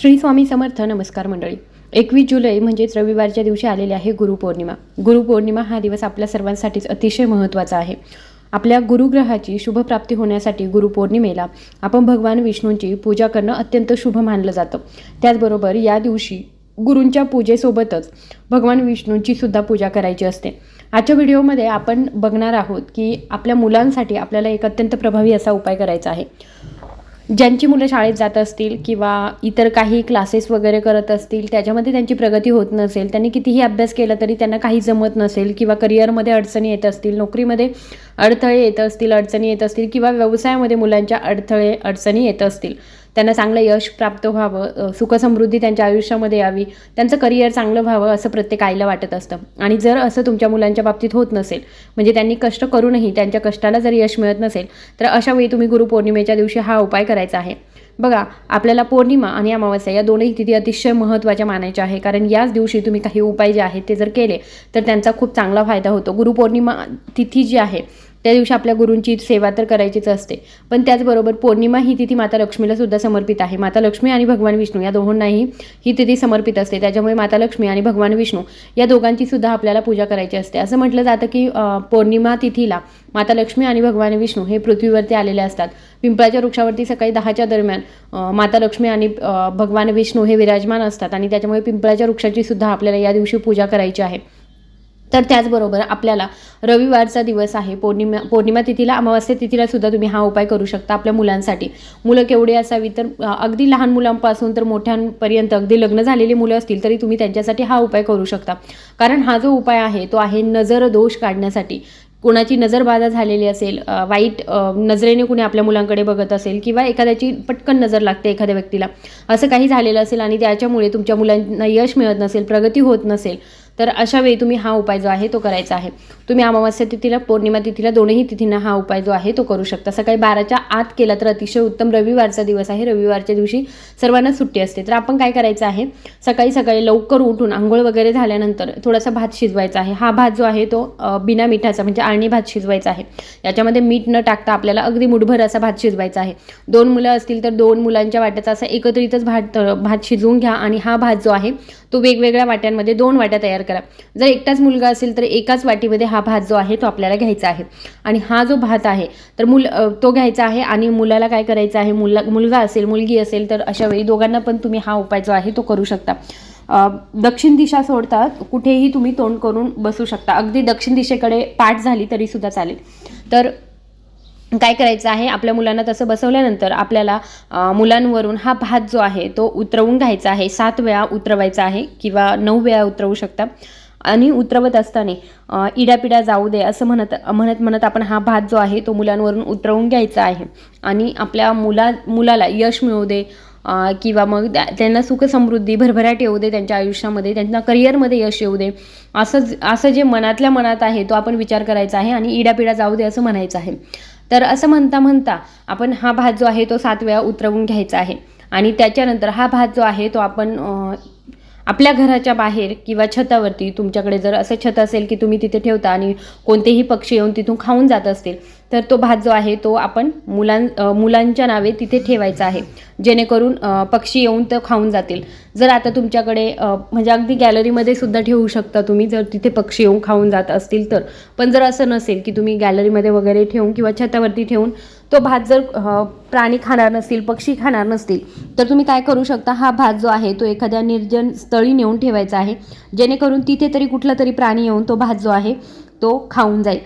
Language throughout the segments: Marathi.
श्री स्वामी समर्थ नमस्कार मंडळी. एकवीस जुलै म्हणजेच रविवारच्या दिवशी आलेली आहे गुरुपौर्णिमा गुरुपौर्णिमा हा दिवस आपल्या सर्वांसाठीच अतिशय महत्त्वाचा आहे. आपल्या गुरुग्रहाची शुभप्राप्ती होण्यासाठी गुरुपौर्णिमेला आपण भगवान विष्णूंची पूजा करणं अत्यंत शुभ मानलं जातं. त्याचबरोबर या दिवशी गुरूंच्या पूजेसोबतच भगवान विष्णूंची सुद्धा पूजा करायची असते. आजच्या व्हिडिओमध्ये आपण बघणार आहोत की आपल्या मुलांसाठी आपल्याला एक अत्यंत प्रभावी असा उपाय करायचा आहे. ज्यांची मुलं शाळेत जात असतील किंवा इतर काही क्लासेस वगैरे करत असतील त्याच्यामध्ये त्यांची प्रगती होत नसेल त्यांनी कितीही अभ्यास केला तरी त्यांना काही जमत नसेल किंवा करिअरमध्ये अडचणी येत असतील नोकरीमध्ये अडथळे येत असतील अडचणी येत असतील किंवा व्यवसायामध्ये मुलांच्या अडथळे अडचणी येत असतील. त्यांना चांगलं यश प्राप्त व्हावं सुखसमृद्धी त्यांच्या आयुष्यामध्ये यावी त्यांचं करिअर चांगलं व्हावं असं प्रत्येक आईला वाटत असतं. आणि जर असं तुमच्या मुलांच्या बाबतीत होत नसेल म्हणजे त्यांनी कष्ट करूनही त्यांच्या कष्टाला जर यश मिळत नसेल तर अशा वेळी तुम्ही गुरुपौर्णिमेच्या दिवशी हा उपाय करायचा आहे. बघा आपल्याला पौर्णिमा आणि अमावस्या या दोनही तिथी अतिशय महत्त्वाच्या मानायच्या आहे कारण याच दिवशी तुम्ही काही उपाय जे आहेत ते जर केले तर त्यांचा खूप चांगला फायदा होतो. गुरुपौर्णिमा तिथी जी आहे त्या दिवशी आपल्या गुरूंची सेवा तर करायचीच असते. पण त्याचबरोबर पौर्णिमा ही तिथी माता लक्ष्मीला सुद्धा समर्पित आहे. माता लक्ष्मी आणि भगवान विष्णू या दोघांनाही ही तिथी समर्पित असते. त्याच्यामुळे माता लक्ष्मी आणि भगवान विष्णू या दोघांची सुद्धा आपल्याला पूजा करायची असते. असं म्हटलं जातं की पौर्णिमा तिथीला माता लक्ष्मी आणि भगवान विष्णू हे पृथ्वीवरती आलेले असतात. पिंपळाच्या वृक्षावरती सकाळी दहाच्या दरम्यान माता लक्ष्मी आणि भगवान विष्णू हे विराजमान असतात आणि त्याच्यामुळे पिंपळाच्या वृक्षाची सुद्धा आपल्याला या दिवशी पूजा करायची आहे. तर त्याचबरोबर आपल्याला रविवारचा दिवस आहे पौर्णिमा पौर्णिमा तिथीला अमावस्या तिथीला सुद्धा तुम्ही हा उपाय करू शकता आपल्या मुलांसाठी. मुलं केवढी असावी तर अगदी लहान मुलांपासून तर मोठ्यांपर्यंत अगदी लग्न झालेली मुलं असतील तरी तुम्ही त्यांच्यासाठी हा उपाय करू शकता. कारण हा जो उपाय आहे तो आहे नजर दोष काढण्यासाठी. कुणाची नजरबाधा झालेली असेल वाईट नजरेने कुणी आपल्या मुलांकडे बघत असेल किंवा एखाद्याची पटकन नजर लागते एखाद्या व्यक्तीला असं काही झालेलं असेल आणि त्याच्यामुळे तुमच्या मुलांना यश मिळत नसेल प्रगती होत नसेल तर अशा वेळी तुम्ही हा उपाय जो आहे तो करायचा आहे. तुम्ही अमावस्या तिथीला पौर्णिमा तिथीला दोनही तिथींना हा उपाय जो आहे तो करू शकता. सकाळी बाराच्या आत केला तर अतिशय उत्तम रविवारचा दिवस आहे. रविवारच्या दिवशी सर्वांना सुट्टी असते. तर आपण काय करायचं आहे सकाळी सकाळी लवकर उठून आंघोळ वगैरे झाल्यानंतर थोडासा भात शिजवायचा आहे. हा भात जो आहे तो बिना मिठाचा म्हणजे आळणी भात शिजवायचा आहे. याच्यामध्ये मीठ न टाकता आपल्याला अगदी मुठभर असा भात शिजवायचा आहे. दोन मुलं असतील तर दोन मुलांच्या वाट्याचा असा एकत्रितच भात भात शिजवून घ्या आणि हा भात जो आहे तो वेगवेगळ्या वाट्यांमध्ये दोन वाट्या तयार करा. जर एकटाच मुलगा असेल तर एकाच वाटीमध्ये हा भात जो आहे तो आपल्याला घ्यायचा आहे. आणि हा जो भात आहे तर मुल तो घ्यायचा आहे आणि मुलाला काय करायचं आहे मुला मुलगा असेल मुलगी असेल तर अशा वेळी दोघांना पण तुम्ही हा उपाय जो आहे तो करू शकता. दक्षिण दिशा सोडता कुठेही तुम्ही तोंड करून बसू शकता. अगदी दक्षिण दिशेकडे पाठ झाली तरी सुद्धा चालेल. तर काय करायचं आहे? आपल्या मुलांना तसं बसवल्यानंतर आपल्याला मुलांवरून हा भात जो आहे तो उतरवून घ्यायचा आहे. सात वेळा उतरवायचा आहे किंवा नऊ वेळा उतरवू शकता. आणि उतरवत असताना इडापिडा जाऊ दे असं म्हणत म्हणत म्हणत आपण हा भात जो आहे तो मुलांवरून उतरवून घ्यायचा आहे. आणि आपल्या मुला मुलाला यश मिळू दे किंवा मग त्या- त्यांना सुख समृद्धी भरभराट येऊ दे त्यांच्या आयुष्यामध्ये त्यांना करिअरमध्ये यश येऊ दे. असं असं जे मनातल्या मनात आहे तो आपण विचार करायचा आहे आणि इडापिडा जाऊ दे असं म्हणायचं आहे. तर असं म्हणता म्हणता आपण हा भात जो आहे तो सात वेळा उतरवून घ्यायचा आहे. आणि त्याच्यानंतर हा भात जो आहे तो आपण आपल्या घराच्या बाहेर किंवा छतावरती तुमच्याकडे जर असं छत असेल की तुम्ही तिथे ठेवता आणि कोणतेही पक्षी येऊन तिथून खाऊन जात असतील तर तो भात जो आहे तो आपण मुलां मुलांच्या नावे तिथे ठेवायचा आहे. जेणेकरून पक्षी येऊन तर खाऊन जातील. जर आता तुमच्याकडे म्हणजे अगदी गॅलरीमध्ये सुद्धा ठेवू शकता तुम्ही जर तिथे पक्षी येऊन खाऊन जात असतील तर. पण जर असं नसेल की तुम्ही गॅलरीमध्ये वगैरे ठेवून किंवा छतावरती ठेवून तो भात जर प्राणी खाणार नसतील पक्षी खाणार नसतील तर तुम्ही काय करू शकता हा भात जो आहे तो एखाद्या निर्जन स्थळी नेऊन ठेवायचा आहे. जेणेकरून तिथे तरी कुठला तरी प्राणी येऊन तो भात जो आहे तो खाऊन जाईल.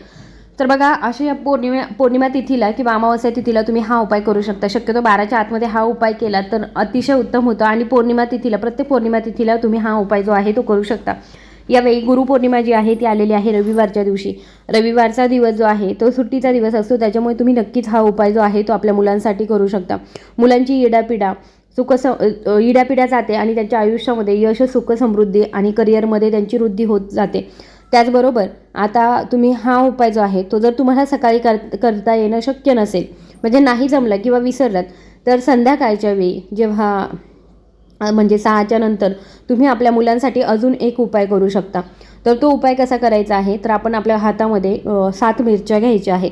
तर बघा अशा या पौर्णिमा पौर्णिमा तिथीला किंवा अमावस्या तिथीला तुम्ही हा उपाय करू शकता. शक्यतो बाराच्या आतमध्ये हा उपाय केला तर अतिशय उत्तम होतं. आणि पौर्णिमा तिथीला प्रत्येक पौर्णिमा तिथीला तुम्ही हा उपाय जो आहे तो करू शकता. यावेळी गुरुपौर्णिमा जी आहे ती आलेली आहे रविवारच्या दिवशी. रविवारचा दिवस जो आहे तो सुट्टीचा दिवस असतो. त्याच्यामुळे तुम्ही नक्कीच हा उपाय जो आहे तो आपल्या मुलांसाठी करू शकता. मुलांची इडापिडा सुख स इडापिडा जाते आणि त्यांच्या आयुष्यामध्ये यश सुख समृद्धी आणि करिअरमध्ये त्यांची वृद्धी होत जाते. त्याचबरोबर आता तुम्ही हा उपाय जो आहे तो जर तुम्हाला सकाळी कर करता येणं शक्य नसेल म्हणजे नाही जमलं किंवा विसरलात तर संध्याकाळच्या वेळी जेव्हा म्हणजे सहाच्या नंतर तुम्ही आपल्या मुलांसाठी अजून एक उपाय करू शकता. तर तो उपाय कसा करायचा आहे? तर आपण आपल्या हातामध्ये सात मिरच्या घ्यायच्या आहे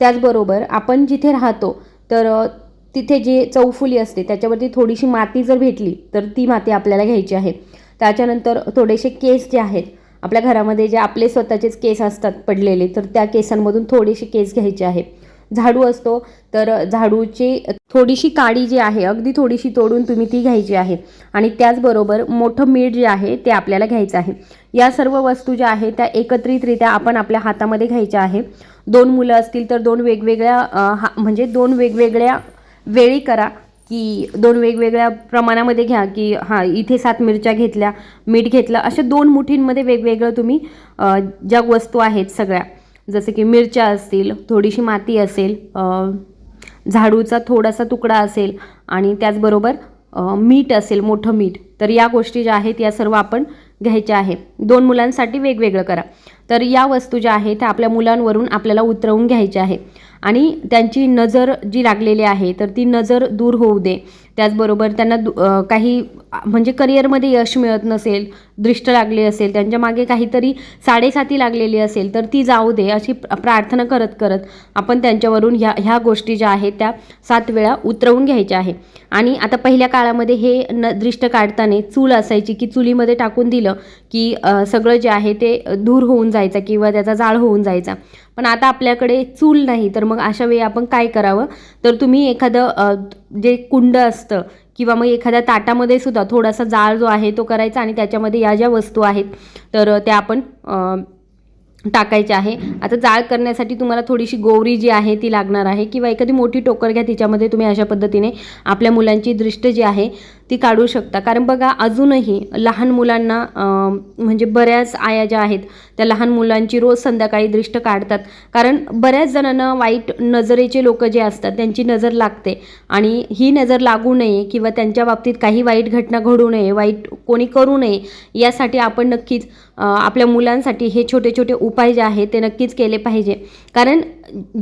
त्याचबरोबर आपण जिथे राहतो तर तिथे जे चौफुली असते त्याच्यावरती थोडीशी माती जर भेटली तर ती माती आपल्याला घ्यायची आहे. त्याच्यानंतर थोडेसे केस जे आहेत आपल्या घरामध्ये जे आपले स्वतःचेच केस असतात पडलेले तर त्या केसांमधून थोडेसे केस घ्यायचे आहे. झाडू असतो तर झाडूची थोडीशी काडी जी आहे अगदी थोडीशी तोडून तुम्ही ती घ्यायची आहे. आणि त्याचबरोबर मोठं मीठ जे आहे ते आपल्याला घ्यायचं आहे. या सर्व वस्तू ज्या आहेत त्या एकत्रितरित्या आपण आपल्या हातामध्ये घ्यायच्या आहे. दोन मुलं असतील तर दोन वेगवेगळ्या हा म्हणजे दोन वेगवेगळ्या वेळी करा की दोन वेगवेगळ्या प्रमाणामध्ये घ्या की हां इथे सात मिरच्या घेतल्या मीठ घेतलं अशा दोन मुठींमध्ये वेगवेगळं तुम्ही ज्या वस्तू आहेत सगळ्या जसे की मिरच्या असतील थोडीशी माती असेल झाडूचा थोडासा तुकडा असेल आणि त्याचबरोबर मीठ असेल मोठं मीठ तर या गोष्टी ज्या आहेत या सर्व आपण घ्यायच्या आहे दोन मुलांसाठी वेगवेगळं करा. तर या वस्तू ज्या आहेत त्या आपल्या मुलांवरून आपल्याला उतरवून घ्यायच्या आहे आणि त्यांची नजर जी लागलेली आहे तर ती नजर दूर होऊ दे. त्याचबरोबर त्यांना दु काही म्हणजे करिअरमध्ये यश मिळत नसेल दृष्ट लागली असेल त्यांच्या मागे काहीतरी साडेसाती लागलेली असेल तर ती जाऊ दे अशी प्रार्थना करत करत आपण त्यांच्यावरून ह्या ह्या गोष्टी ज्या आहेत त्या सात वेळा उतरवून घ्यायच्या आहे. आणि आता पहिल्या काळामध्ये हे न दृष्ट काढताना चूल असायची की चुलीमध्ये टाकून दिलं की सगळं जे आहे ते दूर होऊन जायचं किंवा त्याचा जाळ होऊन जायचा. पण आता आपल्याकडे चूल नाही तर मग अशा वेळी आपण काय करावं? तर तुम्ही एखादं जे कुंड असतं किंवा मग एखाद्या ताटामध्ये सुद्धा थोडासा जाळ जो आहे तो करायचा आणि त्याच्यामध्ये या ज्या वस्तू आहेत तर त्या आपण टाकायचे आहे. आता जाळ करण्यासाठी तुम्हाला थोडीशी गोवरी जी आहे ती लागणार आहे किंवा एखादी मोठी टोकर घ्या तिच्यामध्ये तुम्ही अशा पद्धतीने आपल्या मुलांची दृष्ट जी आहे ती काढू शकता. कारण बघा अजूनही लहान मुलांना म्हणजे बऱ्याच आया ज्या आहेत त्या लहान मुलांची रोज संध्याकाळी दृष्ट काढतात. कारण बऱ्याच जणांना वाईट नजरेचे लोक जे असतात त्यांची नजर लागते. आणि ही नजर लागू नये किंवा त्यांच्या बाबतीत काही वाईट घटना घडू नये वाईट कोणी करू नये यासाठी आपण नक्कीच आपल्या मुलांसाठी हे छोटे छोटे उपाय जे आहेत ते नक्कीच केले पाहिजे. कारण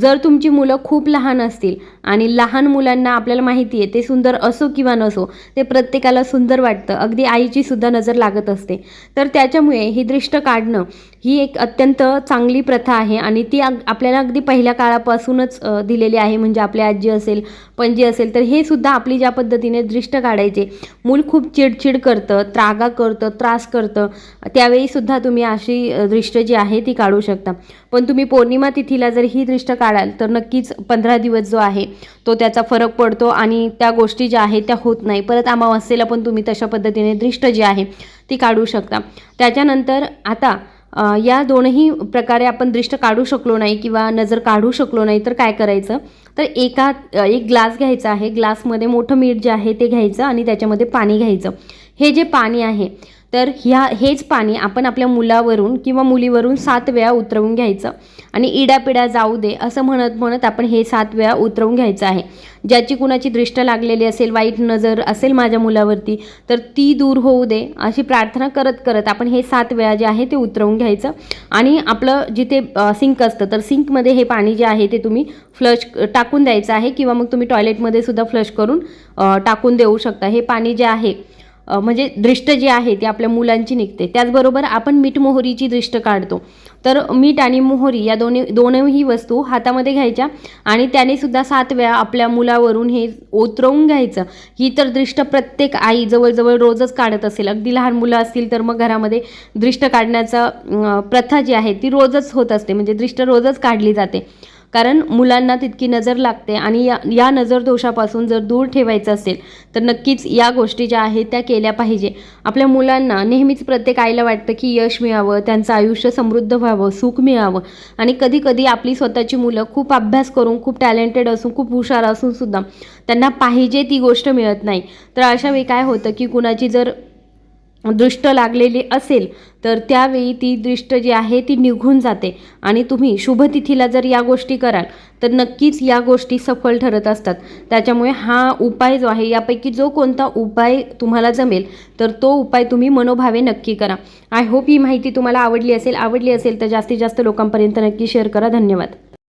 जर तुमची मुलं खूप लहान असतील आणि लहान मुलांना आपल्याला माहिती आहे ते सुंदर असो किंवा नसो ते प्रत्येकाला सुंदर वाटतं अगदी आईची सुद्धा नजर लागत असते. तर त्याच्यामुळे ही दृष्ट काढणं ही एक अत्यंत चांगली प्रथा आहे आणि ती आपल्याला अगदी पहिल्या काळापासूनच दिलेली आहे. म्हणजे आपली आजी असेल पणजी असेल तर हे सुद्धा आपली ज्या पद्धतीने दृष्ट काढायचे मूल खूप चिडचिड करतं त्रागा करतं त्रास करतं त्यावेळी सुद्धा तुम्ही अशी दृष्ट जी आहे ती काढू शकता. पण तुम्ही पौर्णिमा तिथीला जर ही दृष्ट काढाल तर नक्कीच पंधरा दिवस जो आहे तो त्याचा फरक पडतो आणि त्या गोष्टी ज्या आहेत त्या होत नाही. परत अमावस्येला पण तुम्ही तशा पद्धतीने दृष्ट जी आहे ती काढू शकता. त्याच्यानंतर आता या दोनही प्रकारे आपण दृष्ट काढू शकलो नाही किंवा नजर काढू शकलो नाही तर काय करायचं? तर एका एक ग्लास घ्यायचा आहे. ग्लासमध्ये मोठं मीठ जे आहे ते घ्यायचं आणि त्याच्यामध्ये पाणी घ्यायचं. हे जे पाणी आहे तर ह्या हेच पाणी आपण आपल्या मुलावरून किंवा मुलीवरून सात वेळा उतरवून घ्यायचं. आणि इडापिडा जाऊ दे असं म्हणत म्हणत आपण हे सात वेळा उतरवून घ्यायचं आहे. ज्याची कुणाची दृष्ट लागलेली असेल वाईट नजर असेल माझ्या मुलावरती तर ती दूर होऊ दे अशी प्रार्थना करत करत आपण हे सात वेळा जे आहे ते उतरवून घ्यायचं. आणि आपलं जिथे सिंक असतं तर सिंकमध्ये हे पाणी जे आहे ते तुम्ही फ्लश टाकून द्यायचं आहे किंवा मग तुम्ही टॉयलेटमध्ये सुद्धा फ्लश करून टाकून देऊ शकता. हे पाणी जे आहे म्हणजे दृष्ट जी आहे ती आपल्या मुलांची निघते. त्याचबरोबर आपण मीठ मोहरीची दृष्ट काढतो. तर मीठ आणि मोहरी या दोन्ही दोनही वस्तू हातामध्ये घ्यायच्या आणि त्याने सुद्धा सात वेळा आपल्या मुलावरून हे उतरवून घ्यायचं. ही तर दृष्ट प्रत्येक आई जवळजवळ रोजच काढत असेल. अगदी लहान मुलं असतील तर मग घरामध्ये दृष्ट काढण्याचा प्रथा जी आहे ती रोजच होत असते. म्हणजे दृष्ट रोजच काढली जाते. कारण मुलांना तितकी नजर लागते आणि या या नजर दोषापासून जर दूर ठेवायचं असेल तर नक्कीच या गोष्टी ज्या आहेत त्या केल्या पाहिजे. आपल्या मुलांना नेहमीच प्रत्येक आईला वाटतं की यश मिळावं त्यांचं आयुष्य समृद्ध व्हावं सुख मिळावं. आणि कधी कधी आपली स्वतःची मुलं खूप अभ्यास करून खूप टॅलेंटेड असून खूप हुशार असून सुद्धा त्यांना पाहिजे ती गोष्ट मिळत नाही. तर अशा वेळी काय होतं की कुणाची जर दृष्ट लागलेली असेल तर त्यावेळी ती दृष्ट जी आहे ती निघून जाते. आणि तुम्ही शुभतिथीला जर या गोष्टी कराल तर नक्कीच या गोष्टी सफल ठरत असतात. त्याच्यामुळे हा उपाय जो आहे यापैकी जो कोणता उपाय तुम्हाला जमेल तर तो उपाय तुम्ही मनोभावे नक्की करा. आय होप ही माहिती तुम्हाला आवडली असेल आवडली असेल तर जास्तीत जास्त लोकांपर्यंत नक्की शेअर करा. धन्यवाद.